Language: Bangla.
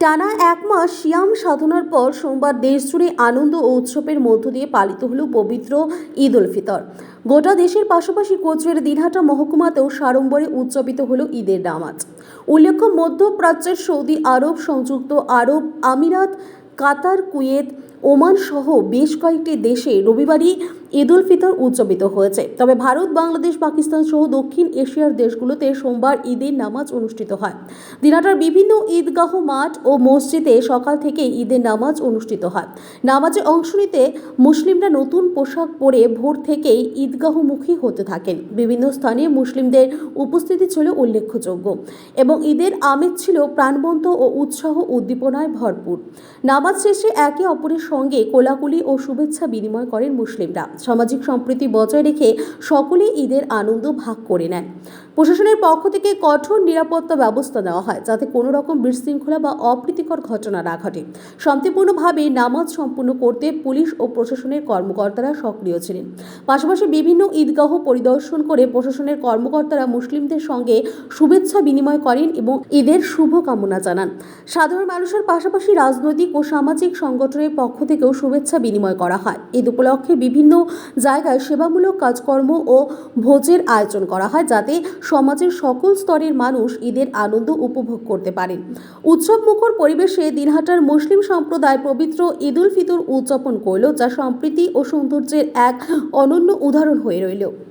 টানা এক মাস শিয়াম সাধনার পর সোমবার দেশজুড়ে আনন্দ ও উৎসবের মধ্য দিয়ে পালিত হল পবিত্র ঈদ উল ফিতর। গোটা দেশের পাশাপাশি কোচের দিনহাটা মহকুমাতেও সাড়ম্বরে উদযাপিত হল ঈদের নামাজ। উল্লেখ্য, মধ্যপ্রাচ্যের সৌদি আরব সংযুক্ত আরব আমিরাত, কাতার, কুয়েত ওমান সহ বেশ কয়েকটি দেশে রবিবারই ঈদ উল ফিতর উদযাপিত হয়েছে। তবে ভারত, বাংলাদেশ, পাকিস্তান সহ দক্ষিণ এশিয়ার দেশগুলোতে সোমবার ঈদের নামাজ অনুষ্ঠিত হয়। দিনাটার বিভিন্ন ঈদগাহ, মাঠ ও মসজিদে সকাল থেকে ঈদের নামাজ অনুষ্ঠিত হয়। নামাজে অংশ নিতে মুসলিমরা নতুন পোশাক পরে ভোর থেকেই ঈদগাহমুখী হতে থাকেন। বিভিন্ন স্থানে মুসলিমদের উপস্থিতি ছিল উল্লেখযোগ্য এবং ঈদের আমেজ ছিল প্রাণবন্ত ও উৎসাহ উদ্দীপনায় ভরপুর। নামাজ শেষে একে অপরের সঙ্গে কোলাকুলি ও শুভেচ্ছা বিনিময় করেন মুসলিমরা। সামাজিক সম্প্রীতি বজায় রেখে সকলে ঈদের আনন্দ ভাগ করে নেন। প্রশাসনের পক্ষ থেকে কঠোর নিরাপত্তা ব্যবস্থা নেওয়া হয় যাতে কোনো রকম বিশৃঙ্খলা বা অপ্রীতিকর ঘটনা না ঘটে। শান্তিপূর্ণভাবে নামাজ সম্পূর্ণ করতে পুলিশ ও প্রশাসনের কর্মকর্তারা সক্রিয় ছিলেন। পাশাপাশি বিভিন্ন ঈদগাহ পরিদর্শন করে প্রশাসনের কর্মকর্তারা মুসলিমদের সঙ্গে শুভেচ্ছা বিনিময় করেন এবং ঈদের শুভকামনা জানান। সাধারণ মানুষের পাশাপাশি রাজনৈতিক ও সামাজিক সংগঠনের পক্ষ থেকেও শুভেচ্ছা বিনিময় করা হয়। ঈদ উপলক্ষে বিভিন্ন জায়গায় সেবামূলক কাজকর্ম ও ভোজের আয়োজন করা হয় যাতে সমাজের সকল স্তরের মানুষ ঈদের আনন্দ উপভোগ করতে পারেন। উৎসব মুখর পরিবেশে দিনহাটার মুসলিম সম্প্রদায় পবিত্র ঈদ উল ফিতর উদযাপন করল, যা সম্প্রীতি ও সৌন্দর্যের এক অনন্য উদাহরণ হয়ে রইল।